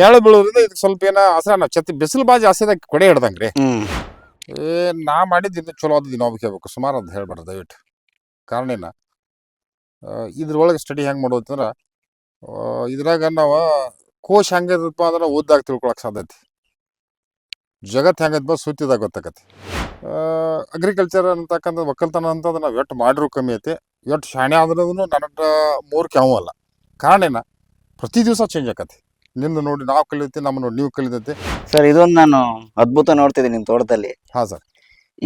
ನೆರಳು ಬೀಳೋದ್ರಿಂದ ಇದಕ್ಕೆ ಸ್ವಲ್ಪ ಏನ ಆಸರ ನಾವು ಛತ್ತಿ ಬಿಸಿಲು ಬಾ ಜಾಸ್ತಿ ಆದಾಗ ಕೊಡೆ ಹಿಡ್ದಂಗ್ರಿ. ಏ ನಾ ಮಾಡಿದ್ದು ಇದು ಚಲೋ ಆದ ನಾವು ಕೇಳ್ಬೇಕು. ಸುಮಾರು ಅಂತ ಹೇಳ್ಬಾರ್ದು ದಯವಿಟ್ಟು. ಕಾರಣ ಏನ ಇದ್ರೊಳಗೆ ಸ್ಟಡಿ ಹೆಂಗೆ ಮಾಡೋದು ಇದ್ರಾಗ ನಾವು ಕೋಶ ಹೆಂಗದಪ್ಪ ಅಂದ್ರೆ ಓದ್ದಾಗ ತಿಳ್ಕೊಳಕ್ ಸಾಧ್ಯತೆ ಜಗತ್ತು ಹೆಂಗದ ಸುತ್ತಿದಾಗ ಗೊತ್ತಾಗತ್ತೆ ಅಗ್ರಿಕಲ್ಚರ್ ಅಂತಕ್ಕಂಥ ಒಕ್ಕಲ್ತನ ಅಂತಂದ್ರೆ ನಾವು ಎಷ್ಟು ಮಾಡಿರೋ ಕಮ್ಮಿ ಐತಿ. ಎಷ್ಟು ಶಾಣೆ ಆದ್ರೂ ನನ್ನ ಮೂರು ಕ್ಯಾವು ಅಲ್ಲ. ಕಾರಣ ಏನ ಪ್ರತಿ ದಿವಸ ಚೇಂಜ್ ಆಕತಿ. ನಿಂದು ನೋಡಿ ನಾವು ಕಲಿಯುತ್ತೆ ನಮ್ಮ ನೋಡಿ ನೀವು ಕಲಿತೈತಿ ಸರ್ ಇದೊಂದು ನಾನು ಅದ್ಭುತ ನೋಡ್ತಿದ್ದೀನಿ ನಿಮ್ಮ ತೋಟದಲ್ಲಿ. ಹಾಂ ಸರ್.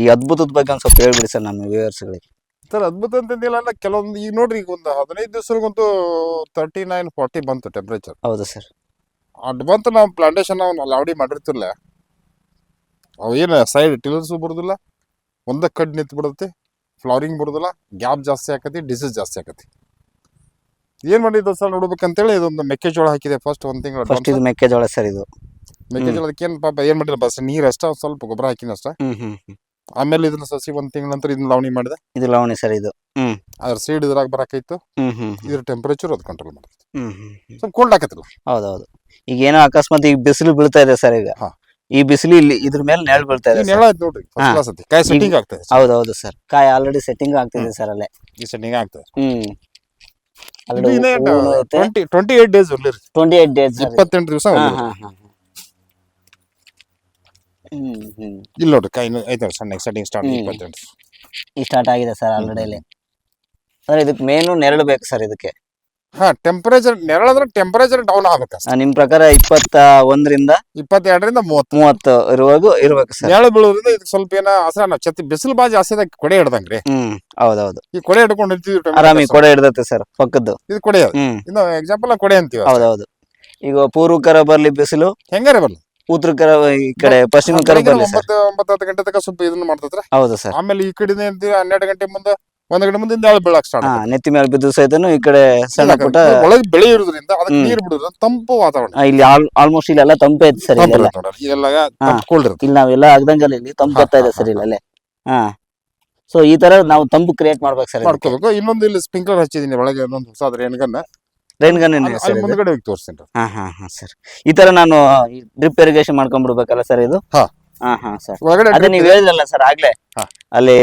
ಈ ಅದ್ಭುತದ ಬಗ್ಗೆ ಒಂದು ಸ್ವಲ್ಪ ಹೇಳ್ಬಿಡಿ ಸರ್ ನಮ್ಮ ವ್ಯೂವರ್ಸ್ಗಳಿಗೆ. ಸರ್ ಅದ್ಭುತ ಅಂತಂದಿಲ್ಲ ಅಲ್ಲ ಕೆಲವೊಂದು ಈಗ ನೋಡ್ರಿ ಈಗ ಒಂದು ಹದಿನೈದು ದಿವಸಗಂತೂ ತರ್ಟಿ ನೈನ್ ಫಾರ್ಟಿ ಬಂತು ಟೆಂಪ್ರೇಚರ್ ಹೌದು ಸರ್. ಅಡ್ ಬಂತು ನಾವು ಪ್ಲಾಂಟೇಶನ್ ನಾವು ಲಾವಡಿ ಮಾಡಿರ್ತಿಲ್ಲ ಅವು ಏನು ಸೈಡ್ ಟಿಲರ್ಸು ಬರೋದಿಲ್ಲ ಒಂದೇ ಕಡ್ ನಿಂತು ಬಿಡುತ್ತೆ ಫ್ಲವರಿಂಗ್ ಬರೋದಿಲ್ಲ ಗ್ಯಾಪ್ ಜಾಸ್ತಿ ಆಕತಿ ಡಿಸೀಸ್ ಜಾಸ್ತಿ ಆಕತಿ. ಏನು ಮಾಡಿದ್ದು ಸರ್ ನೋಡ್ಬೇಕಂತೇಳಿ ಇದೊಂದು ಮೆಕ್ಕೆಜೋಳ ಹಾಕಿದೆ ಫಸ್ಟ್ ಒಂದ್ ತಿಂಗಳ ಫಸ್ಟ್ ಇದು ಮೆಕ್ಕೆಜೋಳ ಸರ್ ಇದು. ಮೆಕ್ಕೆಜೋಳಕ್ಕೆ ಏನ್ ಪಾಪ ಏನ್ ಮಾಡಿಲ್ಲ ಬಸ್ ನೀರ್ ಅಷ್ಟ ಒಂದ್ ಸ್ವಲ್ಪ ಗೊಬ್ಬರ ಹಾಕಿನ ಅಷ್ಟ. ಹ್ಮ್ ಹ್ಮ್ ಹ್ಮ್. ಆಮೇಲೆ ಇದನ್ನ ಸಸಿ ಒಂದ್ ತಿಂಗಳ ನಂತರ ಇದನ್ನ ಲಾವಣಿ ಮಾಡಿದೆ. ಇದು ಲವಣಿ ಸರ್ ಇದು. ಅದ್ರ ಸೀಡ್ ಇದ್ರಾಗ ಬರಾಕೈತು. ಹ್ಮ್ ಹ್ಮ್ ಇದ್ರ ಟೆಂಪರೇಚರ್ ಅದು ಕಂಟ್ರೋಲ್ ಮಾಡುತ್ತೆ ಹ್ಮ್ ಹ್ಮ್ ಹ್ಮ್. ಸ್ವಲ್ಪ ಕೋಲ್ಡ್ ಹಾಕತ್ತಲ್ಲ ಹೌದೌದು. ಈಗ ಏನೋ ಅಕಸ್ಮಾತ್ ಈಗ ಬಿಸಿಲು ಬೀಳ್ತಾ ಇದೆ ಸರ್ ಈಗ. ಹಾ. ಈ ಬಿಸಿಲು ಇಲ್ಲಿ ಇದ್ರ ಮೇಲೆ ನೆರಳು ಬೀಳ್ತಾ ಇದೆ ಈ. ನೆಲ ನೋಡ್ರಿ ಫಸ್ಟ್ ಹಾ. ಕ್ಲಾಸ್ ಐತಿ ಕಾಯಿ ಸೆಟ್ಟಿಂಗ್ ಆಗ್ತದೆ ಹೌದೌದು ಸರ್ ಕಾಯಿ ಆಲ್ರೆಡಿ ಸೆಟ್ಟಿಂಗ್ ಆಗ್ತಿದೆ ಸರ್ ಅಲ್ಲೇ. ಈ ಸೆಟ್ಟಿಂಗ್ ಆಗ್ತದೆ ಹ್ಮ್. ಟ್ವೆಂಟಿ ಟ್ವೆಂಟಿ ಏಟ್ ಡೇಸ್ ಇರ್ಲಿ ಟ್ವೆಂಟಿ ಏಟ್ ಡೇಸ್ ಇಪ್ಪತ್ತೆಂಟು ದಿವಸ ಇಲ್ಲಿ ನೋಡ್ರಿ ಕೈ ಐತೆ ಸಣ್ಣ ಸೆಟ್ಟಿಂಗ್ ಸ್ಟಾರ್ಟ್. ಇಪ್ಪತ್ತೆಂಟು. ಸ್ಟಾರ್ಟ್ ಆಗಿದೆ ಸರ್ ಆಲ್ರೆಡಿ ಅಲ್ಲಿ. ಸರ್ ಇದಕ್ಕೆ ಮೇನು ನೆರಳು ಬೇಕು ಸರ್ ಇದಕ್ಕೆ. ಹಾ ಟೆಂಪರೇಚರ್ ನೆರಳಂದ್ರೆ ಟೆಂಪರೇಚರ್ ಡೌನ್ ಆಗ್ಬೇಕು ಆ, ನಿಮ್ ಪ್ರಕಾರ ಇಪ್ಪತ್ತ ಒಂದರಿಂದ ಇಪ್ಪತ್ತೆರಡರಿಂದ ಮೂವತ್ತು. ಮೂವತ್ತು ಇರುವಾಗ ಇರ್ಬೇಕು ಸರ್. ನೆರಳು ಬೀಳೋದ್ರಿಂದ ಇದು ಸ್ವಲ್ಪ ಏನ ಆಸರ ನಾವು ಛತ್ತಿ ಬಿಸಿಲು ಬಾಜಿ ಜಾಸ್ತಿ ಕೊಡೆ ಹಿಡ್ದಂಗ್ರಿ. ಹ್ಮ್ ಹೌದೌದು. ಈ ಕೊಡೆ ಹಿಡ್ಕೊಂಡು ಆರಾಮಿ ಕೊಡೆ ಹಿಡ್ದತ್ತೆ ಸರ್ ಪಕ್ಕದ್ದು. ಇದು ಕೊಡೆ ಅದು. ಹ್ಮ್. ಇನ್ನು ಎಕ್ಸಾಂಪಲ್ ಕೊಡೆ ಅಂತೀವಿ ಹೌದೌದು. ಈಗ ಪೂರ್ವಕರ ಬರ್ಲಿ ಬಿಸಿಲು ಹೆಂಗಾರೆ ಬರ್ಲಿ? ಉತ್ತರಕರ ಈ ಕಡೆ ಪಶ್ಚಿಮಕರ ಬೆಳಗ್ಗೆ ಬರ್ಲಿ ಸರ್. ಒಂಬತ್ತು ಒಂಬತ್ತು ಹತ್ತು ಗಂಟೆ ತನಕ ಸ್ವಲ್ಪ ಇದನ್ನ ಮಾಡ್ತದ್ರ? ಹೌದು ಸರ್. ಆಮೇಲೆ ಈ ಕಡೆ ಅಂತೀವಿ ಹನ್ನೆರಡು ಗಂಟೆ ಮುಂದೆ ಒಂದ್ ಕಡೆ ಮುಂದೆ ನೆರಳು ಬೆಳಕ್ ಸ್ಟಾರ್ಟ್ ಹಾ ನೆತ್ತಿ ಮೇಲೆ ಬಿದ್ದು ಸಹಿತನು ಈ ಕಡೆ ಸಣ್ಣ ಪುಟ್ಟ ಒಳಗೆ ಬೆಳೆ ಇರೋದ್ರಿಂದ ಅದಕ್ಕೆ. ನೀರು ಬಿಡೋದ್ರಿಂದ ತಂಪು ವಾತಾವರಣ. ಆ, ಇಲ್ಲಿ ಆಲ್ಮೋಸ್ಟ್ ಇಲ್ಲೆಲ್ಲ ತಂಪೆ ಐತಿ ಸರಿ ತಂಪು ಇಲ್ಲೆಲ್ಲ. ಇರುತ್ತೆ ನೋಡ್ರಿ. ಇದೆಲ್ಲ ಹಾ. ಕೋಲ್ಡ್ ಇರುತ್ತೆ ಇಲ್ಲಿ ನಾವೆಲ್ಲ ಆಗದಂಗಲ್ಲ ಇಲ್ಲಿ ತಂಪು ಬರ್ತಾ ಇದೆ ಸರಿ ಸರ್ ಹಾ, ಇಲ್ಲಲ್ಲೇ. ಹಾ ಸೊ ಈ ತರ ನಾವು ತಂಪು ಕ್ರಿಯೇಟ್ ಮಾಡ್ಬೇಕು ಸರ್ ಮಾಡ್ಕೋಬೇಕು. ಇನ್ನೊಂದು ಇಲ್ಲಿ ಸ್ಪ್ರಿಂಕ್ಲರ್ ಹಚ್ಚಿದೀನಿ ಒಳಗೆ ಇನ್ನೊಂದು ಹೊಸ ರೇನ್ಗನ್ನ ರೈನ್ ಗನ್ ಸರ್ ಇದು? ಮುಂದ್ಗಡೆ ಹೋಗಿ ತೋರಿಸ್ತೀನಿ ಹಾ ಹಾ ಹಾ ಸರ್. ಈ ತರ ನಾನು ಡ್ರಿಪ್ ಇರಿಗೇಷನ್ ಮಾಡ್ಕೊಂಡ್ಬಿಡ್ಬೇಕಲ್ಲ ಸರ್ ಇದು? ಹಾ. ಹಾ ಹಾ ಸರ್ ಒಳಗಡೆ ಅದೇ ನೀವ್ ಹೇಳಿದ್ರಲ್ಲ ಸರ್ ಆಗ್ಲೇ ಹಾ. ಅಲ್ಲಿ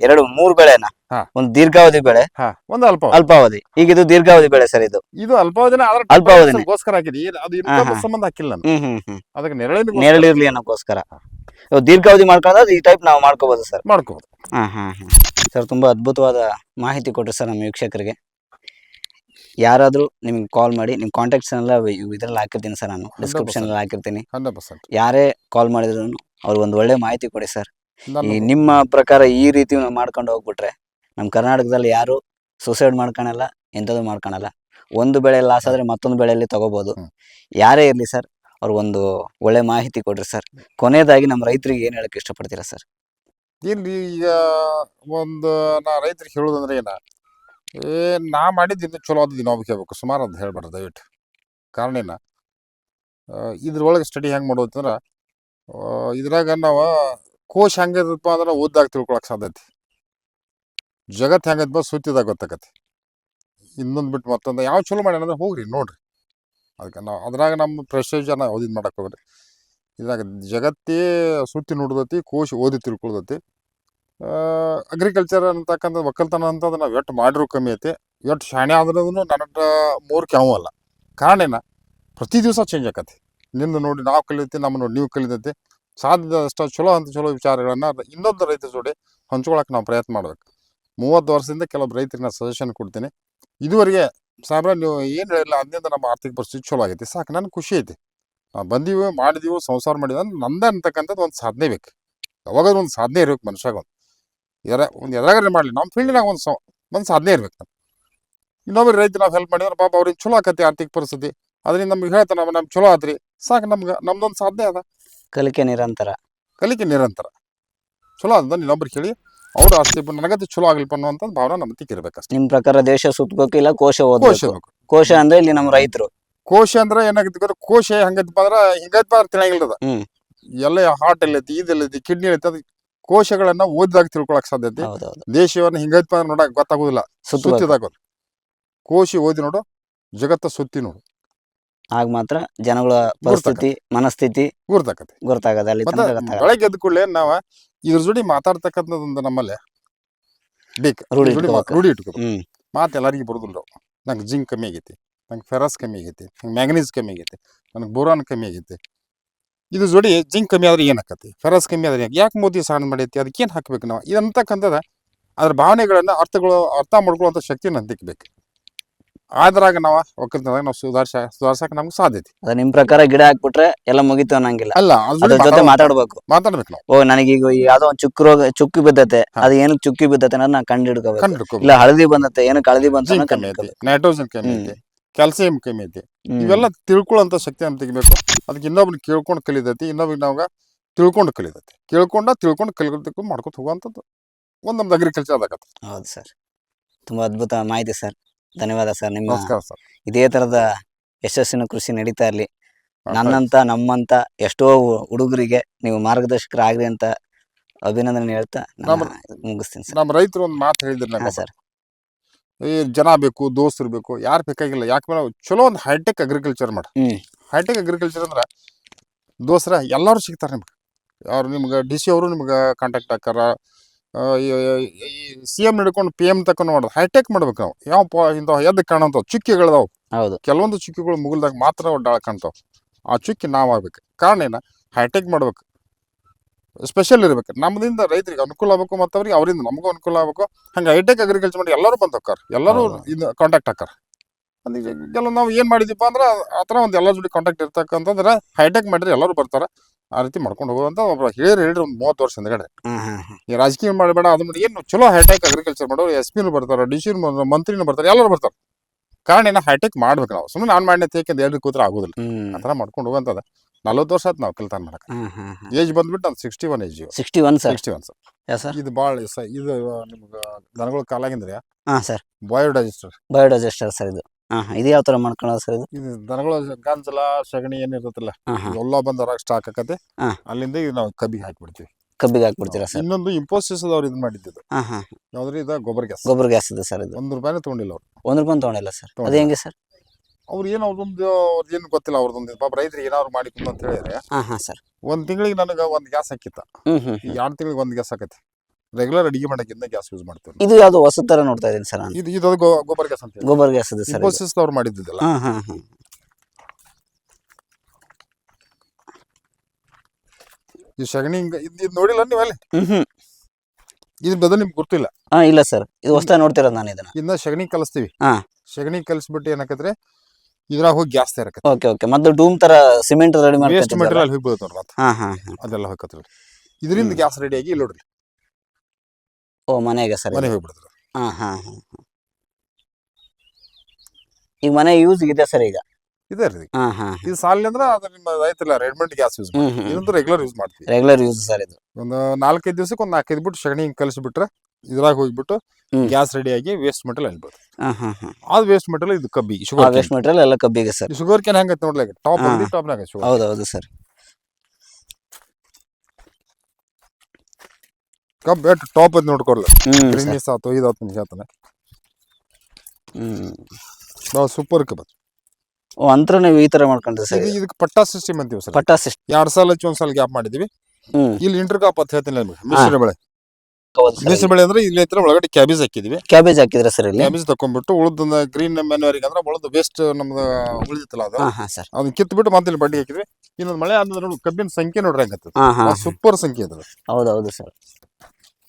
ಎರಡು ಮೂರ್ ಬೆಳೆನ? ಹಾ. ಒಂದು ದೀರ್ಘಾವಧಿ ಬೆಳೆ. ಹಾ ಒಂದು ಅಲ್ಪ ಅಲ್ಪಾವಧಿ. ಈಗ ಇದು ದೀರ್ಘಾವಧಿ ಬೆಳೆ ಸರ್ ಇದು. ಇದು ಅಲ್ಪಾವಧಿನ ಆದ್ರೆ ಅಲ್ಪಾವಧಿನೇ. ಗೋಸ್ಕರ ಹಾಕಿದಿ. ಇದು- ಅದು ಹಾ, ಇನ್ಕಮ್ ಹಾ. ಸಂಬಂಧ ಹಾಕಿಲ್ಲ ನಾನು ಹ್ಮ್ ಹ್ಮ್ ಹ್ಮ್. ಅದಕ್ಕೆ ನೆರಳಿನ ನೆರಳಿರ್ಲಿ ಅನ್ನೋಕ್ಕೋಸ್ಕರ. ಇವಾಗ ದೀರ್ಘಾವಧಿ ಮಾಡ್ಕೊಂಡ್ರೆ ಈ ಟೈಪ್ ನಾವು ಮಾಡ್ಕೋಬಹುದು ಸರ್ ಮಾಡ್ಕೋಬೋದು. ಸರ್ ತುಂಬಾ ಅದ್ಭುತವಾದ ಮಾಹಿತಿ ಕೊಟ್ಟರು ಸರ್ ನಮ್ಮ ವೀಕ್ಷಕರಿಗೆ. ಯಾರಾದ್ರೂ ನಿಮ್ಗೆ ಕಾಲ್ ಮಾಡಿ ನಿಮ್ಮ ಕಾಂಟ್ಯಾಕ್ಟ್ಸ್ ಎಲ್ಲ ಇದ್ರಲ್ಲಿ ಹಾಕಿರ್ತೀನಿ ಸರ್ ನಾನು. ಡಿಸ್ಕ್ರಿಪ್ಷನ್ ಅಲ್ಲಿ ಹಾಕಿರ್ತೀನಿ. ಹಂಡ್ರೆಡ್ ಪರ್ಸೆಂಟ್ ಯಾರೇ ಕಾಲ್ ಮಾಡಿದ್ರು ಅವ್ರು ಒಂದು ಒಳ್ಳೆ ಮಾಹಿತಿ ಕೊಡಿ ಸರ್. ಈ ನಿಮ್ಮ ಪ್ರಕಾರ ಈ ರೀತಿ ನಾವು ಮಾಡ್ಕೊಂಡು ಹೋಗ್ಬಿಟ್ರೆ ನಮ್ಮ ಕರ್ನಾಟಕದಲ್ಲಿ ಯಾರು ಸುಸೈಡ್ ಮಾಡ್ಕೊಳಲ್ಲ ಎಂಥದ್ದು ಮಾಡ್ಕೊಳಲ್ಲ. ಒಂದು ಬೆಳೆ ಲಾಸ್ ಆದರೆ ಮತ್ತೊಂದು ಬೆಳೆಯಲ್ಲಿ ತಗೋಬೋದು. ಯಾರೇ ಇರಲಿ ಸರ್ ಅವ್ರಿಗೆ ಒಂದು ಒಳ್ಳೆ ಮಾಹಿತಿ ಕೊಡ್ರಿ ಸರ್. ಕೊನೆಯದಾಗಿ ನಮ್ಮ ರೈತರಿಗೆ ಏನು ಹೇಳಕ್ಕೆ ಇಷ್ಟಪಡ್ತೀರಾ ಸರ್? ಇಲ್ಲಿ ಈಗ ಒಂದು ನಾ ರೈತರಿಗೆ ಹೇಳೋದಂದ್ರೆ ಏನ ಏ ನಾ ಮಾಡಿದ್ದು ಚಲೋ ಆದ ನಾವು ಕೇಳ್ಬೇಕು ಸುಮಾರು ಅಂತ ಹೇಳ್ಬಾರ್ದು ದಯವಿಟ್ಟು. ಕಾರಣ ಏನ ಇದ್ರೊಳಗೆ ಸ್ಟಡಿ ಹೆಂಗೆ ಮಾಡೋದು ಅಂದ್ರೆ ಆ, ಇದ್ರಾಗ ನಾವು ಕೋಶ ಹೆಂಗದಪ್ಪ ಅಂದ್ರೆ ಓದ್ದಾಗ ತಿಳ್ಕೊಳಕ್ ಸಾಧ್ಯತೆ ಜಗತ್ತು ಹೆಂಗದಪ್ಪ ಸುತ್ತಿದಾಗ ಗೊತ್ತಾಗತ್ತೆ ಇನ್ನೊಂದು ಬಿಟ್ಟು ಮತ್ತೊಂದು, ಯಾವ ಚಲೋ ಮಾಡ್ಯಾನ ಅಂದ್ರೆ ಹೋಗ್ರಿ ನೋಡ್ರಿ. ಅದಕ್ಕೆ ನಾವು, ಅದ್ರಾಗ ನಮ್ಮ ಪ್ರೆಸ್ಟೇಜ್ ನಾವು ಓದಿದ್ ಮಾಡಕ್ಕೆ ಹೋಗ್ರಿ. ಇದ್ರಾಗ ಜಗತ್ತೇ ಸುತ್ತಿ ನೋಡ್ದತಿ, ಕೋಶ ಓದಿ ತಿಳ್ಕೊಳ್ದತಿ. ಅಗ್ರಿಕಲ್ಚರ್ ಅಂತಕ್ಕಂಥ ಒಕ್ಕಲ್ತನ ಅಂತಂದ್ರೆ ನಾವು ಎಷ್ಟು ಮಾಡಿರೋ ಕಮ್ಮಿ ಐತಿ. ಎಷ್ಟು ಶಾಣೆ ಆದ್ರೂ ನನ್ನ ಮೂರು ಕ್ಯಾವು ಅಲ್ಲ. ಕಾರಣ ಏನ? ಪ್ರತಿ ದಿವಸ ಚೇಂಜ್ ಆಕತಿ. ನಿಂದು ನೋಡಿ ನಾವು ಕಲಿಯುತ್ತೆ, ನಮ್ಮ ನೋಡಿ ನೀವು ಕಲಿತೈತಿ ಸಾಧ್ಯದಷ್ಟು ಚಲೋ ಅಂತ ಚಲೋ ವಿಚಾರಗಳನ್ನು ಇನ್ನೊಂದು ರೈತರ ಜೋಡಿ ಹಂಚ್ಕೊಳಕ್ಕೆ ನಾವು ಪ್ರಯತ್ನ ಮಾಡ್ಬೇಕು. ಮೂವತ್ತು ವರ್ಷದಿಂದ ಕೆಲವೊಬ್ಬ ರೈತರಿಗೆ ನಾನು ಸಜೆಷನ್ ಕೊಡ್ತೀನಿ. ಇದುವರೆಗೆ ಸಾಹೇಬ್ರ, ನೀವು ಏನು ಹೇಳಿಲ್ಲ ಅದರಿಂದ ನಮ್ಮ ಆರ್ಥಿಕ ಪರಿಸ್ಥಿತಿ ಚಲೋ ಆಗೈತಿ. ಸಾಕು, ನನಗೆ ಖುಷಿ ಐತಿ. ನಾವು ಬಂದೀವಿ, ಮಾಡಿದೀವಿ, ಸಂಸಾರ ಮಾಡಿದ ನಂದ ಅಂತಕ್ಕಂಥದ್ದು ಒಂದು ಸಾಧನೆ ಬೇಕು. ಯಾವಾಗಾದ್ರೂ ಒಂದು ಸಾಧನೆ ಇರ್ಬೇಕು ಮನುಷ್ಯಾಗ ಒಂದು. ಎರ, ಒಂದು ಎದ್ರಾಗಾರೆ ಮಾಡಲಿ. ನಮ್ಮ ಫೀಲ್ಡಿನಾಗ ಒಂದು ಒಂದು ಸಾಧನೆ ಇರ್ಬೇಕು ನಾನು ಇನ್ನೊಬ್ಬರು ರೈತ ನಾವು ಹೆಲ್ಪ್ ಮಾಡಿದ್ರೆ ಪಾಪ ಅವ್ರಿಗೆ ಚಲೋ ಆಕತಿ ಆರ್ಥಿಕ ಪರಿಸ್ಥಿತಿ. ಅದರಿಂದ ನಮ್ಗೆ ಹೇಳ್ತಾನೆ ನಮ್ಮ ನಮ್ಗೆ ಚಲೋ ಆತ್ರಿ ಸಾಕು ನಮ್ಗೆ ನಮ್ದೊಂದು ಸಾಧನೆ ಅದ. ಕಲಿಕೆ ನಿರಂತರ. ಕಲಿಕೆ ನಿರಂತರ. ಚಲೋ ಅದ ಒಬ್ಬರು ಕೇಳಿ. ಅವ್ರು ಆಸ್ತಿ ನನಗತಿ ಚಲೋ ಆಗ್ಲಿಪ್ಪ ಅನ್ನುವಂತ ಭಾವನೆ ನಮ್ಮ ತಿಕ್ ನಿಮ್ಮ ನಿಮ್ ಪ್ರಕಾರ ದೇಶ ಸುತ್ತಬೇಕು ಇಲ್ಲ ಕೋಶ ಕೋಶ ಓದ್ಬೇಕು. ಕೋಶ ಅಂದ್ರೆ ಇಲ್ಲಿ ನಮ್ಮ ರೈತರು. ಕೋಶ ಅಂದ್ರೆ ಏನಾಗೈತಿ ಗೊತ್ತಾ? ಕೋಶ ಹೆಂಗೈತಪ್ಪ ಅಂದ್ರೆ ಹಿಂಗೈತಪ್ಪ ಅಂದ್ರೆ ತಿಳಿಯಂಗಿಲ್ಲದ ಹ್ಮ್. ಎಲ್ಲ ಹಾರ್ಟ್ ಎಲ್ಲೈತಿ ಇದೆಲ್ಲೈತಿ ಕಿಡ್ನಿ ಐತಿ ಅದು ಕೋಶಗಳನ್ನ ಓದಿದಾಗ ತಿಳ್ಕೊಳಕ್ ಸಾಧ್ಯತೆ ಹೌದೌದು. ದೇಶವನ್ನ ಹಿಂಗೈತಪ್ಪ ಅಂದ್ರೆ ನೋಡಕ್ ಗೊತ್ತಾಗೋದಿಲ್ಲ. ಸುತ್ತಬೇಕು ಸುತ್ತಿದಾಗ ಕೋಶಿ ಓದಿ ನೋಡು ಜಗತ್ತ ಸುತ್ತಿ ನೋಡು. ಆಗ ಮಾತ್ರ ಜನಗಳ ಪರಿಸ್ಥಿತಿ ಮನಸ್ಥಿತಿ ಗುರ್ತಾಕತಿ. ಗೊತ್ತಾಗದ ಅಲ್ಲಿ ಮತ್ತೆ ತನಕ ಗೊತ್ತಾಗಲ್ಲ. ಬೆಳಗ್ಗೆ ಎದ್ದ ಕೂಡಲೇ ನಾವ ಇದ್ರ ಜೋಡಿ ಮಾತಾಡ್ತಕ್ಕಂಥದ್ದು ನಮ್ಮಲ್ಲಿ ಬೇಕು ರೂಢಿ ಇದ್ರ ಜೋಡಿ ಇಟ್ಕೋಬೇಕು. ಮಾತ್- ರೂಢಿ ಇಟ್ಕೋಬೇಕು. ಹ್ಮ್. ಮಾತು ಎಲ್ಲರಿಗೂ ಬರೋದಿಲ್ಲ ನಾವು ನಂಗೆ ಜಿಂಕ್ ಕಮ್ಮಿ ಆಗೈತಿ ನಂಗೆ ಫೆರಸ್ ಕಮ್ಮಿ ಆಗೈತಿ ನಂಗೆ ಮ್ಯಾಂಗನೀಸ್ ಕಮ್ಮಿ ಆಗೈತಿ ನನಗೆ ಬೋರಾನ್ ಕಮ್ಮಿ ಆಗೈತಿ. ಇದು ಜೋಡಿ ಜಿಂಕ್ ಕಮ್ಮಿ ಆದ್ರೆ ಏನು ಹಾಕತಿ ಫೆರಸ್ ಕಮ್ಮಿ ಆದ್ರೆ ಯಾಕೆ ಮೋದಿ ಸಾಣ್ ಮಾಡೈತಿ ಅದಕ್ಕೆ ಏನು ಹಾಕ್ಬೇಕು ನಾವು? ಇದಂತಕ್ಕಂಥದ್ದು ಅದ್ರ ಭಾವನೆಗಳನ್ನು ಅರ್ಥಗಳು ಅರ್ಥ ಮಾಡ್ಕೊಳ್ಳುವಂಥ ಶಕ್ತಿ ಹಂತಿಕ್ಬೇಕು ಆದ್ರಾಗ ನಾವು ಒಕ್ಕಲ್ತನದಾಗ ನಾವು ಸುಧಾರ್ಸ ಸುಧಾರ್ಸಕ್ ನಮ್ಗೆ ಸಾಧ್ಯತೆ. ಅದ ನಿಮ್ ಪ್ರಕಾರ ಗಿಡ ಹಾಕ್ಬಿಟ್ರೆ ಎಲ್ಲ ಮುಗಿತು ಅನ್ನಂಗಿಲ್ಲ. ಅಲ್ಲ ಅದ್ರ ಜೊತೆ ಮಾತಾಡ್- ಮಾತಾಡ್ಬೇಕು. ಮಾತಾಡ್ಬೇಕು ನಾವು. ಓ ನನಗೀಗ ಈಗ ಯಾವ್ದೋ ಒಂದ್ ಚುಕ್ ರೋಗ ಚುಕ್ಕಿ ಬಿದ್ದತೆ ಅದ್ ಏನಕ್ಕೆ ಚುಕ್ಕಿ ಬಿದ್ದತೆ ಅನ್ನೋದು ನಾ ಕಂಡು ಹಿಡ್ಕೋಬೇಕು ಇಲ್ಲ ಹಳದಿ ಬಂದತೆ ಏನಕ್ಕೆ ಹಳದಿ ಬಂತ ಜಿಂಕ್ ಕಮ್ಮಿ ಐತಿ ನೈಟ್ರೋಜನ್ ಕಮ್ಮಿ ಹ್ಮ್. ಐತಿ ಕ್ಯಾಲ್ಸಿಯಂ ಕಮ್ಮಿ ಐತಿ. ಇವೆಲ್ಲ ತಿಳ್ಕೊಳ್ಳೋಂಥ ಶಕ್ತಿ ಅಂತ ತೆಗಿಬೇಕು. ಅದಕ್ಕೆ ಇನ್ನೊಬ್ನ ಕೇಳ್ಕೊಂಡು ಕಲಿತೈತಿ ಇನ್ನೊಬ್ರಿಗೆ ನಾವಾಗ ತಿಳ್ಕೊಂಡು ಕಲಿತೈತಿ. ಕೇಳ್ಕೊಂಡ ತಿಳ್ಕೊಂಡು ಕಲಿಯೋದಕ್ಕೂ ಮಾಡ್ಕೊತ ಹೋಗುವಂಥದ್ದು. ಒಂದು ನಮ್ದು ಅಗ್ರಿಕಲ್ಚರ್ ಆಗತ್ತೆ ಹೌದು ಸರ್. ತುಂಬಾ ಅದ್ಭುತ ಮಾಹಿತಿ ಸರ್. ಧನ್ಯವಾದ ಸರ್ ನಿಮ್ಮ ನಮಸ್ಕಾರ ಸರ್. ಇದೇ ತರದ ಯಶಸ್ಸಿನ ಕೃಷಿ ನಡೀತಾ ಇರಲಿ. ನನ್ನಂತ ನಮ್ಮಂತ ಎಷ್ಟೋ ಹುಡುಗರಿಗೆ ನೀವು ಮಾರ್ಗದರ್ಶಕರಾಗ್ರಿ ಅಂತ ಅಭಿನಂದನೆ ಹೇಳ್ತಾ ನಮ್ಮ- ಮುಗಿಸ್ತೀನಿ ಸರ್. ನಮ್ಮ ರೈತರು ಒಂದು ಮಾತು ಹೇಳಿದ್ರು ಹಾ ಸರ್. ಈ ಜನ ಬೇಕು ದೋಸ್ತರು ಬೇಕು ಯಾರು ಬೇಕಾಗಿಲ್ಲ ಯಾಕೆ ಮೇಲೆ ಚಲೋ ಒಂದು ಹೈಟೆಕ್ ಅಗ್ರಿಕಲ್ಚರ್ ಮಾಡಿ. ಹ್ಮ್. ಹೈಟೆಕ್ ಅಗ್ರಿಕಲ್ಚರ್ ಅಂದ್ರೆ ದೋಸ್ರ ಎಲ್ಲರೂ ಸಿಗ್ತಾರೆ ನಿಮ್ಗೆ. ಅವ್ರು ನಿಮ್ಗೆ ಡಿ ಸಿ ಅವರು ನಿಮ್ಗೆ ಕಾಂಟ್ಯಾಕ್ಟ್ ಹಾಕಾರ ಸಿ ಎಂ ಹಿಡ್ಕೊಂಡು ಪಿ ಎಂ ತಕ್ಕ ಮಾಡೋದು ಹೈಟೆಕ್ ಮಾಡ್ಬೇಕು ನಾವು ಯಾವ ಪ ಇಂಥ ಎದ್ದು ಕಾಣೋಂಥ ಚುಕ್ಕಿಗಳದಾವು. ಹೌದು. ಕೆಲವೊಂದು ಚುಕ್ಕಿಗಳು ಮುಗಿಲ್ದಾಗ ಮಾತ್ರ ಒಡ್ಡಾಳ ಕಾಣ್ತಾವ. ಆ ಚುಕ್ಕಿ ನಾವು ಆಗ್ಬೇಕು ಕಾರಣ ಏನ? ಹೈಟೆಕ್ ಮಾಡ್ಬೇಕು. ಸ್ಪೆಷಲ್ ಇರ್ಬೇಕು. ನಮ್ಮದಿಂದ ರೈತರಿಗೆ ಅನುಕೂಲ ಆಗ್ಬೇಕು ಮತ್ತು ಅವ್ರಿಗೆ ಅವರಿಂದ ನಮಗೂ ಅನುಕೂಲ ಆಗ್ಬೇಕು. ಹಂಗೆ ಹೈಟೆಕ್ ಅಗ್ರಿಕಲ್ಚರ್ ಮಾಡಿ ಎಲ್ಲರೂ ಬಂದು ಹೋಗ್ತಾರೆ ಎಲ್ಲರೂ. ಇದು ಕಾಂಟ್ಯಾಕ್ಟ್ ಹಾಕಾರ ಅಂದ್ರೆ ಎಲ್ಲ ನಾವು ಏನು ಮಾಡಿದೀಪ ಅಂದ್ರೆ ಆ ಥರ ಒಂದು ಎಲ್ಲರ ಜೊತೆ ಕಾಂಟ್ಯಾಕ್ಟ್ ಇರ್ತಕ್ಕಂತಂದ್ರೆ ಹೈಟೆಕ್ ಮಾಡಿದ್ರೆ ಎಲ್ಲರೂ ಬರ್ತಾರೆ. ಆ ರೀತಿ ಮಾಡ್ಕೊಂಡು ಹೋಗೋದಂತ ಒಬ್ರು ಹೇಳಿರಿ ಹೇಳ್ರಿ ಒಂದು ಮೂವತ್ತು ವರ್ಷ ಹಿಂದ್ಗಡೆ. ಈ ರಾಜಕೀಯ ಮಾಡಬೇಡ ಅದು ಮಾಡಿ ಏನು ಚಲೋ ಹೈಟೆಕ್ ಅಗ್ರಿಕಲ್ಚರ್ ಮಾಡೋರು ಎಸ್ ಪಿನೂ ಬರ್ತಾರೆ ಡಿ ಸಿ ಮಂತ್ರಿನೂ ಬರ್ತಾರೆ ಎಲ್ಲರೂ ಬರ್ತಾರೆ. ಕಾರಣ ಏನ ಹೈಟೆಕ್ ಮಾಡ್ಬೇಕು ನಾವು. ಸುಮ್ಮನೆ ನಾನು ಮಾಡಿ ಅಂತ ಎರಡು ಕೂತ್ರ ಆಗೋದಿಲ್ಲ. ಅಂತ ಆ ಥರ ಮಾಡ್ಕೊಂಡು ಹೋಗಂತದ ನಲ್ವತ್ತು ವರ್ಷ ಆಯ್ತು ನಾವು ಕಲ್ತಾನ ಮಾಡಕ್ಕೆ. ಏಜ್ ಬಂದ್ಬಿಟ್ಟು ಅದು sixty one age sixty one sir sixty one sir ಇದು ಭಾಳ ಇದು ನಿಮ್ಗೆ ದನಗಳ ಕಾಲಾಗಿಂದ್ರೆ ಹಾ ಸರ್ ಬಯೋಡೈಜೆಸ್ಟರ್ ಬಯೋಡೈಜೆಸ್ಟರ್ ಸರ್ ಇದು. ಹಾ ಇದು ಯಾವ ತರ ಮಾಡ್ಕೊಳ್ಳೋದು ಸರ್ ಇದು? ಇದು ದನಗಳ ಗಂಜಲ ಸಗಣಿ ಏನಿರುತ್ತಲ್ಲ ಹಾ ಹಾಂ. ಎಲ್ಲ ಬಂದು ಹೊರಗೆ ಸ್ಟಾಕ್ ಆಕತೆ ಹಾ. ಅಲ್ಲಿಂದ ಇದು ನಾವು ಕಬ್ಬಿಗೆ ಹಾಕ್ಬಿಡ್ತೀವಿ. ಕಬ್ಬಿಗೆ ಹಾಕ್ಬಿಡ್ತೀರಾ ಸರ್? ಇನ್ನೊಂದು ಇಂಪೋಸಿಸ್ ಅವ್ರು ಇದು ಮಾಡಿದ್ದು ಹಾ ಹಾ. ಯಾವ್ದ್ರೆ ಇದು? ಗೊಬ್ಬರ ಗ್ಯಾಸ್. ಗೊಬ್ಬರ ಗ್ಯಾಸ್ ಇದೆ ಸರ್ ಇದು. ಒಂದು ರೂಪಾಯಿನೇ ತೊಗೊಂಡಿಲ್ಲ ಅವ್ರು. ಒಂದು ರೂಪಾಯಿ ತೊಗೊಂಡಿಲ್ಲ ಸರ್? ಅದು ಹೆಂಗೆ ಸರ್? ಅವ್ರು ಏನು ಅವ್ರದೊಂದು ಅವ್ರದ್ದು ಏನು ಗೊತ್ತಿಲ್ಲ ಅವ್ರದೊಂದು ಪಾಪ ರೈತರಿಗೆ ಏನಾದ್ರು ಮಾಡಿ ಅಂತ ಹೇಳಿದ್ರೆ ಹಾ ಹಾ ಸರ್. ಒಂದು ತಿಂಗಳಿಗೆ ನನಗೆ ಒಂದು ಗ್ಯಾಸ್ ಹಾಕಿತ್ತ. ಹ್ಞೂ ಹ್ಞೂ. ಎರಡು ತಿಂಗಳಿಗೆ ಒಂದು ಗ್ಯಾಸ್ ಹಾಕತ್ತೆ. ರೆಗ್ಯುಲರ್ ಅಡಿಗೆ ಮಾಡಕ್ಕಿಂತ ಗ್ಯಾಸ್ ಯೂಸ್ ಮಾಡ್ತೀವಿ ಇದು ಯಾವುದು ಹೊಸ ತರ ನೋಡ್ತಾ ಇದೀನಿ ಸರ್ ನಾನು. ಇದು ಇದು ಅದು ಗೋಬರ್ ಗ್ಯಾಸ್ ಅಂತ ಗೋಬರ್ ಗ್ಯಾಸ್ ಇದೆ ಸರ್. ಇನ್ಫೋಸಿಸ್ ಅವ್ರು ಮಾಡಿದ್ದಿದ್ದಲ್ಲ ಹಾ ಹಾ ಹಾ. ಈ ಸಗಣಿ ಹಿಂಗ ಇದು ಇದು ನೋಡಿಲ್ಲ ನೀವು ಅಲ್ಲಿ? ಹ್ಮ್ ಹ್ಮ್. ಇದು ಬದಲು ನಿಮ್ಗೆ ಗೊತ್ತಿಲ್ಲ. ಹಾ ಇಲ್ಲ ಸರ್. ಇದು ಹೊಸ್ದಾಗಿ ನೋಡ್ತಿರೋದು ನಾನು ಇದನ್ನ. ಇದನ್ನ ಸಗಣಿ ಕಲಿಸ್ತೀವಿ. ಹಾ. ಸಗಣಿ ಕಲಿಸ್ಬಿಟ್ಟು ಏನಕ್ಕಂದ್ರೆ ಇದ್ರಾಗ ಹೋಗಿ ಗ್ಯಾಸ್ ತಯಾರಕ್ಕೆ ಓಕೆ ಓಕೆ. ಮತ್ತೆ ಡೂಮ್ ತರ ಸಿಮೆಂಟ್ ರೆಡಿ ವೇಸ್ಟ್ ಮಾಡ್ಕೊತಿದ್ದಾರೆ ಮೆಟೀರಿಯಲ್ ಹೋಗಿ ಹಾ ಅದೆಲ್ಲ ಹಾಕತ್ರಿ ಇದರಿಂದ ಹ್ಮ್. ಗ್ಯಾಸ್ ರೆಡಿ ಆಗಿ ಇಲ್ಲಿ ನೋಡ್ರಿ ಓ ಮನೆಗೆ ಸರ್. ಮನೆ ಹೋಗ್ಬಿಡ್ತಾರೆ? ಹಾ ಹಾ ಹಾಂ. ಈಗ ಮನೆ ಯೂಸ್ ಇದೆ ಸರ್ ಈಗ? ಇದೆ ರೀ. ಹಾಂ ಹಾಂ ಇದು ಸಾಲ ಅಂದ್ರೆ ಅದು ನಿಮ್ಮ ಐತಲ್ಲ ರೆಡಿಮೇಡ್ ಗ್ಯಾಸ್ ಯೂಸ್ ಮಾಡ್ತೀವಿ ಇದಂತೂ ರೆಗ್ಯುಲರ್ ಯೂಸ್ ಮಾಡ್ತೀವಿ. ರೆಗ್ಯುಲರ್ ಯೂಸ್ ಸರ್ ಇದು. ಒಂದು ನಾಲ್ಕೈದು ದಿವಸಕ್ಕೆ ಒಂದು ನಾಲ್ಕೈದು ಬಿಟ್ಟು ಸಗಣಿ ಹಿಂಗೆ ಕಲಿಸ್ಬಿಟ್ರೆ ಇದ್ರಾಗ ಹೋಗ್ಬಿಟ್ಟು. ಗ್ಯಾಸ್ ರೆಡಿ ಆಗಿ ವೇಸ್ಟ್ ಹಾ ಹಾ ಅದು ವೇಸ್ಟ್ ಮೆಟೀರಿಯಲ್ ಇದು ಕಬ್ಬಿ ಶುಗರ್ ವೇಸ್ಟ್ ಮೆಟೀರಿಯಲ್ ಎಲ್ಲ ಕಬ್ಬಿಗೆ ಸರ್. ಶುಗರ್ ಕ್ಯಾನ್ ಹೆಂಗೈತೆ ನೋಡ್ಲಾಗ ಟಾಪ್ ಟಾಪ್ನಾಗ ಶುಗರ್ ಹೌದು ಹೌದು ಸರ್. ಕಬ್ಬು ಎಷ್ಟು ಟಾಪ್ ಅದು ನೋಡ್ಕೊಡ್ಲ? ಗ್ರೀನ್. ಆಯ್ತು ಆತು ಇದಾತು ಅಂತ ಹೇಳ್ತಾನೆ ಹ್ಮ್. ಭಾಳ ಸೂಪರ್ ಕಬ್ಬು ಓ ಅಂತರ ನೀವು ಈ ತರ ಮಾಡ್ಕೊಂಡ್ರಿ ಸರ್. ಇದು ಇದಕ್ಕೆ ಪಟ್ಟಾ ಸಿಸ್ಟಮ್ ಅಂತೀವಿ ಸರ್. ಪಟ್ಟ ಸಿಸ್ಟಮ್ ಎರಡು ಸಾಲ ಹಚ್ಚಿ ಒಂದ್ ಸಾಲ ಗ್ಯಾಪ್ ಮಾಡಿದೀವಿ. ಇಲ್ಲಿ ಇಂಟರ್ ಕಾಪ್ ಅಂತ ಹೇಳ್ತೀನಿ ನಿಮಗೆ. ಮಿಶ್ರ ಬೆಳೆ. ಮಿಶ್ರ ಬೆಳೆ ಅಂದ್ರೆ ಇಲ್ಲಿ ಹತ್ರ ಒಳಗಡೆ ಕ್ಯಾಬೇಜ್ ಹಾಕಿದ್ವಿ. ಕ್ಯಾಬೇಜ್ ಹಾಕಿದ್ರೆ ಸರ್ ಇಲ್ಲಿ? ಕ್ಯಾಬೇಜ್ ತಕೊಂಡ್ಬಿಟ್ಟು ಉಳಿದ ಗ್ರೀನ್ ಮೆನ್ಯೂರಿಗೆ ಅಂದ್ರೆ ಉಳ್ದ ವೇಸ್ಟ್ ನಮ್ದು ಉಳಿದಿತ್ತಲ್ಲ ಅದು. ಅದನ್ನ ಕಿತ್ಬಿಟ್ಟು ಮತ್ತೆ ಇಲ್ಲಿ ಬಡ್ಡಿ ಹಾಕಿದ್ವಿ. ಇನ್ನೊಂದು ಮಳೆ ಆದ್ರೆ ನೋಡಿ ಕಬ್ಬಿನ ಸಂಖ್ಯೆ ನೋಡ್ರಿ ಹಂಗತ್ತದ. ಸೂಪರ್ ಸಂಖ್ಯೆ ಅದ ಹೌದು ಹೌದು ಸರ್.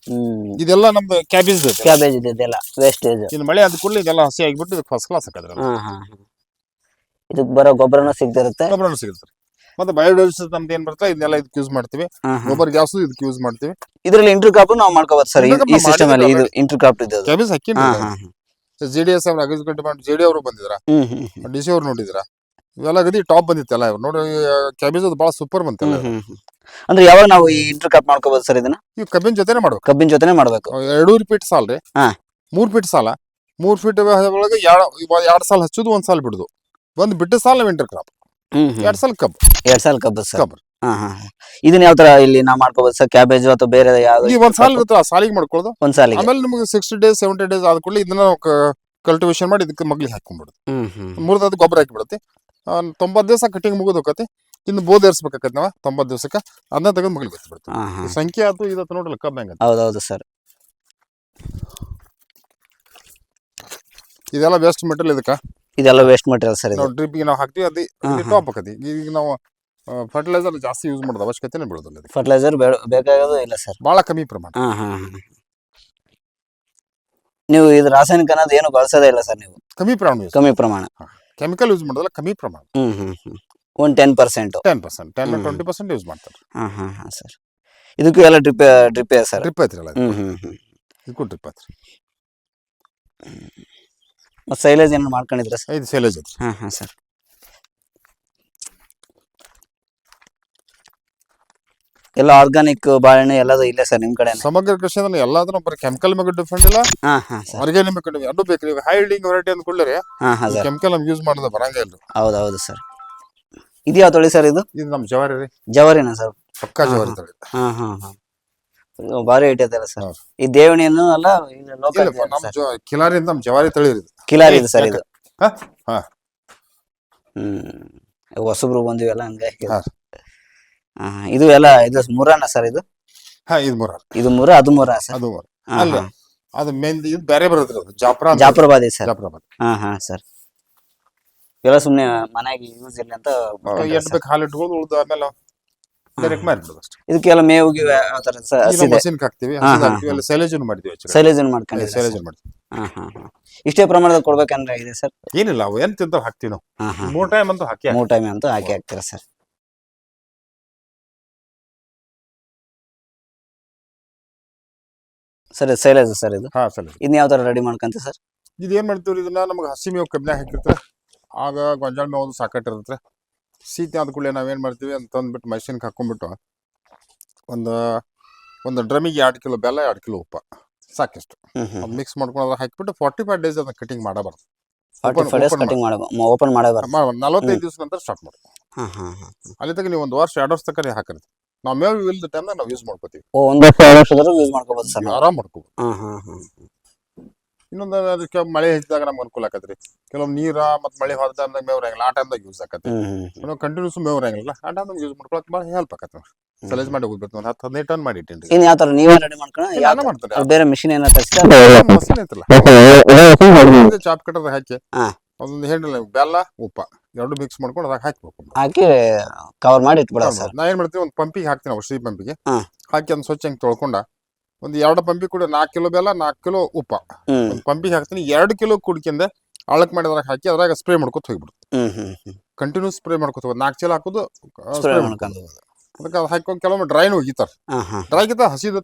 ಹ್ಮ್. ಇದೆಲ್ಲ ನಮ್ದು ಕ್ಯಾಬೇಜ್ ಕ್ಯಾಬೇಜ್ ಇದೆ ಇದೆಲ್ಲ ವೇಸ್ಟೇಜ್ ಇನ್ನು ಮಳೆ ಆದ ಕೂಡಲೇ ಇದೆಲ್ಲ ಹಸಿ ಆಗಿಬಿಟ್ಟು ಇದು ಫಸ್ಟ್ ಕ್ಲಾಸ್ ಹಾಕಿದ್ರೆ ಹಾ ಹಾ ಹಾ. ಇದಕ್ ಬರೋ ಗೊಬ್ಬರನ ಸಿಗ್ತಿರುತ್ತೆ. ಗೊಬ್ಬರನು ಸಿಗುತ್ತೆ ಮತ್ತೆ ಬಯೋಡೈವರ್ಸಿಟಿ ನಮ್ದು ಏನ್ ಬರುತ್ತೆ ಇದನ್ನೆಲ್ಲ ಇದಕ್ಕೆ ಯೂಸ್ ಮಾಡ್ತೀವಿ. ಹಾ ಹಾ. ಗೊಬ್ಬರ ಗ್ಯಾಸು ಇದಕ್ಕೆ ಯೂಸ್ ಮಾಡ್ತೀವಿ. ಇದ್ರಲ್ಲಿ ಇಂಟರ್ ಕ್ರಾಪ್ ನಾವು ಮಾಡ್ಕೋಬಹುದು ಸರ್ Intercrop ಈ ನಾವು ಸಿಸ್ಟಮ್ ಅಲ್ಲಿ ಇದು ಇಂಟರ್ ಕ್ರಾಪ್ ಇದೆ ಕ್ಯಾಬೇಜ್ ಹಾಕಿ. ಜೆ ಡಿ ಎಸ್ ಅವ್ರ ಅಗ್ರಿಕಲ್ಚರ್ ಡಿಪಾರ್ಟ್ಮೆಂಟ್ ಜೆ ಡಿ ಅವರು ಬಂದಿದ್ರ. ಡಿ ಸಿ ಅವ್ರು ನೋಡಿದ್ರ? ಇವೆಲ್ಲ ಗದಿ ಟಾಪ್ ಬಂದಿತ್ತಲ್ಲ ಇವ್ ನೋಡಿ ಕ್ಯಾಬೇಜ್ ಅದು ಭಾಳ ಸೂಪರ್ ಬಂತಲ್ಲ ಹ್ಮ್. ಅಂದ್ರೆ ಯಾವಾಗ ನಾವು ಈ ಇಂಟರ್ ಕ್ರಾಪ್ ಮಾಡ್ಕೋಬಹುದು ಸರ್ ಇದನ್ನ? ಇವ್ ಕಬ್ಬಿನ ಜೊತೆನೆ ಮಾಡ್ಬೇಕು. ಕಬ್ಬಿನ ಜೊತೆನೆ ಮಾಡ್ಬೇಕು. ಎರಡೂರು ಫೀಟ್ ಸಾಲ ರೀ. ಹಾ. ಮೂರ್ ಫೀಟ್ ಸಾಲ. ಮೂರ್ ಫೀಟ್ ಒಳಗೆ ಎರಡ್ ಎರಡ್ ಸಾಲ ಹಚ್ಚುದು ಒಂದ್ ಸಾಲ ಬಿಡುದು. ಒಂದ್ ಬಿಟ್ಟ ಸಾಲ ವಿಂಟರ್ ಕ್ರಾಪ್ ಹ್ಮ್ ಹ್ಮ್. ಎರಡ್ ಸಾಲ ಕಬ್ಬು. ಎರಡ್ ಸಾಲ ಕಬ್ಬು ಸರ್. ಕಬ್ಬು. ಹಾ ಹಾ ಹಾ. ಇದನ್ನ ಯಾವ ತರ ಇಲ್ಲಿ ನಾವು ಮಾಡ್ಕೋಬಹುದು ಸರ್? ಕ್ಯಾಬೇಜ್ ಅಥವಾ ಬೇರೆ ಯಾವ್ದು ಈ ಒಂದ್ ಸಾಲ ಇರುತ್ತೆ ಆ ಸಾಲಿಗೆ ಮಾಡ್ಕೊಳ್ಳೋದು ಒಂದ್ ಸಾಲಿಗೆ. ಆಮೇಲೆ ನಿಮಗೆ ಸಿಕ್ಸ್ಟಿ ಡೇಸ್ ಸೆವೆಂಟಿ ಡೇಸ್ ಆದ ಕೂಡಲೇ ಇದನ್ನ ಕಲ್ಟಿವೇಶನ್ ಮಾಡಿ ಇದಕ್ಕೆ ಮಗ್ಲಿಗೆ ಹಾಕೊಂಡ್ಬಿಡುದು ಹ್ಮ್ ಗೊಬ್ಬರ ಹಾಕಿಬಿಡುತ್ತೆ. ತೊಂಬತ್ತು ದಿವಸ ಕಟಿಂಗ್ ಮುಗಿದು ಹೋಗತಿ ಇನ್ನು ಬೋದ್ ಏರ್ಸ್ಬೇಕಾಗತ್ತೆ ನಾವು ತೊಂಬತ್ತು ದಿವಸಕ್ಕೆ. ಅದನ್ನ ತೆಗೆದು ಮಗ್ಲಿಗೆ ಬಿಟ್ಟು ಬಿಡ್ತೀವಿ ಹಾ ಹಾ. ಈ ಸಂಖ್ಯೆ ಆತು ಇದತ್ತು ನೋಡ್ರಲ್ಲ ಕಬ್ಬ ಹೆಂಗತಿ ಹೌದೌದು ಸರ್. ಇದೆಲ್ಲ ವೇಸ್ಟ್ ಮೆಟೀರಿಯಲ್ ಇದಕ್ಕೆ? ಇದೆಲ್ಲ ವೇಸ್ಟ್ ಮೆಟೀರಿಯಲ್ ಸರ್ ಇದು. ನಾವು ಡ್ರಿಪ್ಗೆ ನಾವು ಹಾಕ್ತೀವಿ ಅದು. ಟಾಪ್ ಆಕತಿ ಈಗ ನಾವು ಫರ್ಟಿಲೈಸರ್ ಜಾಸ್ತಿ ಯೂಸ್ ಮಾಡೋದು ಅವಶ್ಯಕತೆನೇ ಬೀಳೋದಿಲ್ಲ ಇದಕ್ಕೆ. ಫರ್ಟಿಲೈಸರ್ ಬೇಕಾಗೋದು ಇಲ್ಲ ಸರ್. ಭಾಳ ಕಮ್ಮಿ ಪ್ರಮಾಣ. ಹಾ ಹಾ ನೀವು ಇದು ರಾಸಾಯನಿಕ ಅನ್ನೋದು ಏನು ಬಳಸೋದೇ ಇಲ್ಲ ಸರ್ ನೀವು. ಕಮ್ಮಿ ಪ್ರಮಾಣ ಕಮ್ಮಿ ಪ್ರಮಾಣ. ಕೆಮಿಕಲ್ ಯೂಸ್ ಮಾಡೋದಲ್ಲ ಕಮ್ಮಿ ಪ್ರಮಾಣ. ಹ್ಮ್ ಹ್ಮ್ ಹ್ಮ್. ಒಂದು ten percent ten percent ten ಹ್ಮ್. ಟ್ವೆಂಟಿ ಪರ್ಸೆಂಟ್ ಯೂಸ್ ಮಾಡ್ತಾರೆ. ಹಾಂ ಹಾಂ ಹಾಂ ಸರ್. ಇದಕ್ಕೂ ಎಲ್ಲ ಡ್ರಿಪ್ ಡ್ರಿಪ್ ಇದೆ ಸರ್? ಟ್ರಿಪ್ ಐತ್ರಿ ಅಲ್ಲ ಹ್ಞೂ ಹ್ಞೂ ಹ್ಮ್ ಇದಕ್ಕೂ ಟ್ರಿಪ್ ಐತ್ರಿ. ಮತ್ತೆ ಸೈಲೇಜ್ ಏನು ಮಾಡ್ಕೊಂಡಿದ್ರೆ ಸರ್? ಇದು ಸೈಲೇಜ್ ಐತ್ರಿ. ಹಾಂ ಹಾಂ ಸರ್. ಎಲ್ಲ ಆರ್ಗಾನಿಕ್ ಬಾಳೆಹಣ್ಣು ಎಲ್ಲದು ಇಲ್ಲೇ ಸರ್ ನಿಮ್ ಕಡೆ ಸಮಗ್ರ ಕೃಷಿ ಅಂದ್ರೆ ಎಲ್ಲಾದ್ರೂ ಬರೀ ಕೆಮಿಕಲ್ ಮೇಲೆ ಡಿಫೆಂಡ್ ಇಲ್ಲ. ಹಾ ಹಾ ಸರ್. ಆರ್ಗ್ಯಾನಿಕ್ ಮೇಲೆ ಅದು ಬೇಕ್ರಿ ಈಗ ಹೈ ಹೈಲ್ಡಿಂಗ್ ವೆರೈಟಿ ಅಂದ್ಕೊಳ್ಳಿ ಹಾ ಹಾ ಸರ್. ಕೆಮಿಕಲ್ ನಮ್ಗೆ ಯೂಸ್ ಮಾಡೋದು ಬರಂಗೇ ಇಲ್ಲ. ಹೌದು ಹೌದು ಸರ್. ಇದು ಯಾವ ತಳಿ ಸರ್ ಇದು? ಇದು ನಮ್ಮ ಜವಾರಿ ರೀ. ಜವರಿನಾ ಸರ್? ಪಕ್ಕಾ ಜವಾರಿ. ತಳಿ. ಹಾ ಹಾ ಹಾ. ಬಾರಿ ಭಾರಿ ಅದಲ್ಲ ಸರ್. ಹೌದು. ಈ ದೇವಣಿಯನ್ನು ಅಲ್ಲ ಲೋಕಲ್ ಇಲ್ಲಪ್ಪ ನಮ್ಮ ಜ ಕಿಲಾರಿ ಅಂತ ನಮ್ಮ ಜವಾರಿ ತಳಿ ರೀ ಇದು. ಕಿಲಾರಿ ಇದು ಸರ್ ಇದು. ಹಾ? ಹಾ. ಹ್ಮ್. ಹೊಸಬ್ರು ಬಂದಿವೆಲ್ಲ ಹಂಗಾಗಿ. ಹಾ. ಹಾ, ಇದು ಎಲ್ಲ ಇದು ಮುರಾನ ಸರ್ ಇದು? ಹಾ ಇದು ಮೂರ. ಇದು ಮುರ ಅದು ಮುರ ಸರ್? ಅದು ಮೂರ. ಹಾ, ಅಲ್ಲ. ಹಾ. ಅದು ಮೇನ್ ಇದು ಬೇರೆ ಬರುತ್ತೆ ಅದು ಅಂತ. ಜಾಫರ್ಬಾದಿ ಸರ್. ಜಾಫ್ರಾಬಾದ್. ಹಾ ಹಾ ಸರ್. ಇವೆಲ್ಲ ಸುಮ್ನೆ ಮನೆಗೆ ಯೂಸ್ ಇಲ್ಲ ಅಂತ ಬಿಟ್ಕೊಂಡ್ರೆ ಎಟ್ sir. ಬೇಕು ಹಾಲು ಇಟ್ಕೊಂಡು ಉಳ್ದು ಆಮೇಲೆ ಡೈರೆಕ್ಟ್ ಮಾರಿಬಿಡೋದು ಅಷ್ಟೇ. ಇದಕ್ಕೆಲ್ಲ ಮೇವು ಗಿವು ಯಾವ ತರ ಸರ್? ಈಗ ಹಸಿದೆ. ಮಷಿನ್ ಹಾಕ್ತಿವಿ ಹಾ, ಹಸಿದ್ ಹಾ, ಹಾಕ್ತಿವಿ ಅಲ್ಲಿ ಸೈಲೇಜನ್ ಮಾಡ್ತೀವಿ ಸೈಲೇಜನ್ ಮಾಡ್ಕೊಂಡಿದ್ದೀರಾ sir? ಸೈಲೇಜನ್ ಮಾಡ್ತೀವಿ ಹಾ ಹಾ ಹಾ. ಇಷ್ಟೇ ಪ್ರಮಾಣದಲ್ಲಿ ಕೊಡ್ಬೇಕಂದ್ರೆ ಇದೆ ಸರ್? ಏನಿಲ್ಲ ಅವು ಏನ್ ತಿಂತಾವ್ ಹಾಕ್ತಿವಿ ನಾವು. ಹಾ ಹಾ. ಮೂರ್ ಟೈಮ್ ಅಂತೂ ಹಾಕಿ ಮೂರ್ ಟೈಮ್ ಅಂತೂ ಹಾಕಿ ಹಾಕ್ತೀರಾ ಸರ್? ಸರ್ ಸೈಲೇಜ್ ಸರ್ ಇದು. ಹಾ ಸರ್ ಇನ್ನು ಯಾವ ತರ ರೆಡಿ ಮಾಡ್ಕೊಂತ ಸರ್ ಇದು ಏನ್ ಮಾಡ್ತೀವಿ ಇದನ್ನ? ನಮಗೆ ಹಸಿ ಮೇವು ಕಬ್ಬಿನಾಗ ಹಾಕಿರ್ತಾರೆ. ಆಗ ಗೊಂಜಾಳ ಮೇವು ಒಂದು ಸಾಕಟ್ಟಿರುತ್ತೆ ಸೀತೆ ಆದ ಕೂಡಲೇ ನಾವೇನ್ ಮಾಡ್ತೀವಿ ಅಂತ ತಂದ್ಬಿಟ್ಟು ಮಷಿನ್ಗೆ ಹಾಕೊಂಡ್ಬಿಟ್ಟು ಒಂದು ಒಂದು ಡ್ರಮಿಗೆ ಎರಡು ಕಿಲೋ ಬೆಲ್ಲ ಎರಡು ಕಿಲೋ ಉಪ್ಪ. ಸಾಕಿಷ್ಟು. ಅದು ಮಿಕ್ಸ್ ಮಾಡ್ಕೊಂಡು ಅದ್ರ ಹಾಕಿಬಿಟ್ಟು ಫಾರ್ಟಿ ಫೈವ್ ಡೇಸ್ ಅದನ್ನ ಕಟಿಂಗ್ ಮಾಡಬಾರ್ದು. ಓಪನ್ ಮಾಡೇ ಬರ ನಲವತ್ತೈದು ದಿವಸ ನಂತರ ಸ್ಟಾರ್ಟ್ ಮಾಡಿ ಹಾ ಹಾ ಹಾ ಅಲ್ಲಿ ತಗ ನೀವು ಒಂದು ವರ್ಷ ಎರಡು ವರ್ಷ ತನಕ ಹಾಕಿರ್ತೀವಿ ನಾವು ಮೇವ್ ಇಲ್ದ ಟೈಮ್ ನಾವು ಯೂಸ್ ಮಾಡ್ಕೋತೀವಿ ಓ ಒಂದು ವರ್ಷ ಎರಡು ವರ್ಷದವರೆಗೂ ಯೂಸ್ ಮಾಡ್ಕೋಬೋದು ಸರ್ ಆರಾಮ್ ಮಾಡ್ಕೋಬೋದು ಹಾ ಹಾ ಹಾ ಇನ್ನೊಂದು ಅದಕ್ಕೆ ಮಳೆ ಹೆಚ್ಚಿದಾಗ ನಮ್ಗೆ ಅನುಕೂಲ ಆಕತ್ರಿ ಕೆಲವೊಮ್ಮೆ ನೀರ ಮತ್ತ್ ಮಳೆ ಟೈಮ್ದಾಗ ಮೇವ್ ಇರಂಗಿಲ್ಲ ಆ ಟೈಮ್ದಾಗ ಯೂಸ್ ಆಕತಿ ನಾವು ಕಂಟಿನ್ಯೂಸ್ ಮೇವ್ ಇರಂಗಿಲ್ಲ ಆ ಟೈಮ್ದಾಗ ಯೂಸ್ ಮಾಡ್ಕೊಳಕ್ ಭಾಳ ಹೆಲ್ಪ್ ಆಕತಿ ಸಲೇಜ್ ಮಾಡಿ ಹೋಗ್ಬೇಕು ಒಂದು ಹತ್ತು ಹದಿನೈದು ಟನ್ ಮಾಡಿ ಇಟ್ಟಿನ್ರಿ ಇನ್ ಯಾವ ಥರ ನೀವೇ ರೆಡಿ ಮಾಡ್ಕೊಂಡು ನಾನು ಮಾಡ್ತಾರೆ ಬೇರೆ ಮಿಷಿನ್ ಏನೋ ತರಿಸಿ ಮಸೀನ್ ಐತಲ್ಲ ಚಾಪ್ ಕಟ್ಟದ ಹಾಕಿ ಹಾ. ಅದೊಂದು ಹೆಂಡಲ್ ಬೆಲ್ಲ ಉಪ್ಪ. ಎರಡು ಮಿಕ್ಸ್ ಮಾಡ್ಕೊಂಡು ಅದಕ್ಕೆ ಹಾಕ್ಬೇಕು ಹಾಕಿ ಕವರ್ ಮಾಡಿ ಇಟ್ಬಿಡ ಸರ್. ನಾ ಏನ್ ಮಾಡ್ತೀವಿ ಒಂದು ಪಂಪಿಗೆ ಹಾಕ್ತೀನಿ ಔಷಧಿ ಪಂಪಿಗೆ. ಹಾಕಿ ಅದನ್ನ ಸ್ವಚ್ಛ ಹಂಗೆ ತೊಳ್ಕೊಂಡ ಒಂದು ಎರಡು ಪಂಪಿ ಕೂಡ ನಾಲ್ಕು ಕಿಲೋ ಬೆಲ್ಲ ನಾಲ್ಕು ಕಿಲೋ ಉಪ್ಪ. ಒಂದು ಪಂಪಿಗೆ ಹಾಕ್ತೀನಿ ಎರಡು ಕಿಲೋ ಕುಡ್ಕಿಂದ ಅಳಕ್ ಮಾಡಿ ಅದ್ರಾಗ ಹಾಕಿ ಅದ್ರಾಗ ಸ್ಪ್ರೇ ಮಾಡ್ಕೊತ ಹೋಗ್ಬಿಡುತ್ತೆ ಕಂಟಿನ್ಯೂಸ್ ಸ್ಪ್ರೇ ಮಾಡ್ಕೊತ ನಾಲ್ಕು ಚೀಲ ಹಾಕೋದು ಸ್ಪ್ರೇ ಮಾಡ್ಕೊಂಡು. ಅದಕ್ಕೆ ಅದು ಹಾಕೊಂಡು ಕೆಲವೊಮ್ಮೆ ಡ್ರೈನು ಒಗಿತಾರೆ ಹಾ ಹಾ. ಡ್ರೈ ಗಿತ್ತ ಹಸಿದ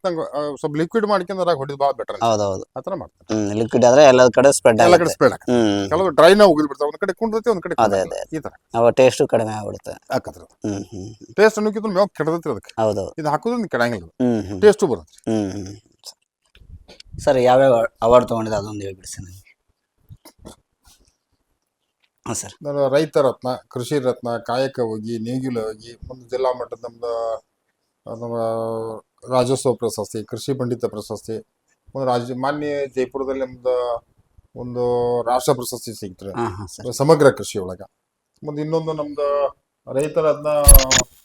ಸ್ವಲ್ಪ ಲಿಕ್ವಿಡ್ ಮಾಡ್ಕೊಂಡು ಅದ್ರಾಗ ಹೊಡಿದ್ ಭಾಳ ಬೆಟರ್ ಹೌದೌದು. ಹೌದು ಆತರ ಮಾಡ್ತಾರೆ. ಹ್ಮ್ ಲಿಕ್ವಿಡ್ ಆದ್ರೆ ಎಲ್ಲ ಕಡೆ ಸ್ಪ್ರೆಡ್ ಎಲ್ಲ ಕಡೆ ಆಗುತ್ತೆ. Spread hmm. ಕೆಲವು ಡ್ರೈನ ಹೋಗಿ ಬಿಡ್ತಾರೆ ಒಂದ್ ಕಡೆ ಕುಂಡ್ರತಿ ಒಂದ್ ಕಡೆ ಅದೇ, ಅದೇ ಈ ತರ ಅವ ಟೇಸ್ಟ್ ಕಡಿಮೆ ಆಗ್ಬಿಡುತ್ತೆ. ಹಾಕತ್ರ ಹ್ಮ್ ಹ್ಮ್. ಟೇಸ್ಟ್ ಅನ್ನೋಕ್ಕಿಂತ ಮೇವ್ ಕೆಡದೈತಿ ಅದಕ್ಕೆ. ಹೌದು ಇದು ಹಾಕೋದ್ರಿಂದ ಕೆಡಂಗಿಲ್ಲ. ಹ್ಮ್ ಹ್ಮ್. ಟೇಸ್ಟು ಬರುತ್ತೆ. ಹ್ಮ್ ಹ್ಮ್. ಸರ್ ಯಾವ್ಯಾವ ಅವಾರ್ಡ್ ತಗೊಂಡಿದೆ ಅದೊಂದು ಹೇಳ್ಬಿಡಿ ಸರ್ ನನಗೆ ಹಾಂ ಸರ್. ನಾನು ರೈತ ರತ್ನ ಕೃಷಿ ರತ್ನ ಕಾಯಕ ಹೋಗಿ ನೇಗಿಲ ಹೋಗಿ ಮುಂದೆ ಜಿಲ್ಲಾ ಮಟ್ಟದ ನಮ್ದು ನಮ್ಮ ರಾಜ್ಯೋತ್ಸವ ಪ್ರಶಸ್ತಿ ಕೃಷಿ ಪಂಡಿತ ಪ್ರಶಸ್ತಿ ಒಂದು ರಾಜ್ಯ ಮಾನ್ಯ ಜೈಪುರದಲ್ಲಿ ನಮ್ದು ಒಂದು ರಾಷ್ಟ್ರ ಪ್ರಶಸ್ತಿ ಸಿಗ್ತದೆ. ಹಾಂ ಹಾಂ ಸರ್. ಸಮಗ್ರ ಕೃಷಿ ಒಳಗ. ಮುಂದೆ ಇನ್ನೊಂದು ನಮ್ದು ರೈತರ ಅದನ್ನ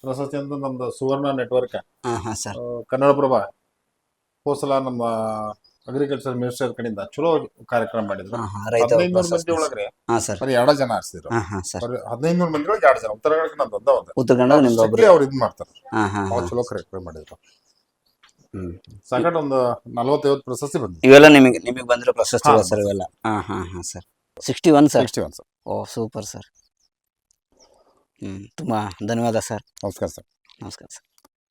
ಪ್ರಶಸ್ತಿ ಅಂತ ನಮ್ದು ಸುವರ್ಣ ನೆಟ್ವರ್ಕ್. ಹಾಂ ಹಾಂ ಸರ್. ಕನ್ನಡಪ್ರಭ ಹೋಸಲ ನಮ್ಮ ಅಗ್ರಿಕಲ್ಚರ್ ಮಿನಿಸ್ಟರ್ ಕಡೆಯಿಂದ ಚಲೋ ಕಾರ್ಯಕ್ರಮ ಮಾಡಿದ್ರು. ಹಾಂ ಹಾಂ ರೈತ ಹದಿನೈದು ಮಂದಿ ಒಳಗ್ರೆ ಹಾಂ ಸರ್. ಬರೀ ಎರಡ ಜನ ಆಡ್ಸಿದ್ರು. ಹಾ ಹಾಂ ಸರ್. ಹದಿನೈದು ಮಂದಿ ಒಳಗೆ ಎರಡು ಜನ. ಉತ್ತರ ಕನ್ನಡ ನಂದು ಒಂದ ಒಂದು ಉತ್ತರ ಕನ್ನಡ ನಿಮ್ದು ಒಬ್ರು. ಅವ್ರು ಇದ್ ಮಾಡ್ತಾರೆ. ಹಾ ಹಾ ಅವ್ರು ಚಲೋ ಕಾರ್ಯಕ್ರಮ ಮಾಡಿದ್ರು. ಹ್ಮ್. ಸಾಕಟ್ ಒಂದು ನಲವತ್ತೈವತ್ತು ಪ್ರಶಸ್ತಿ ಬಂದಿದೆ. ಇವೆಲ್ಲ ನಿಮಗೆ ನಿಮಗೆ ಬಂದಿರೋ ಪ್ರಶಸ್ತಿ ಹಾ, ಸರ್ ಇವೆಲ್ಲ? ಹಾಂ. ಹಾಂ ಹಾಂ sir. Sixty one sir? Sixty one sir. Oh super sir. ಹ್ಮ್ ತುಂಬಾ ಧನ್ಯವಾದ ಸರ್. ನಮಸ್ಕಾರ ಸರ್. ನಮಸ್ಕಾರ ಸರ್.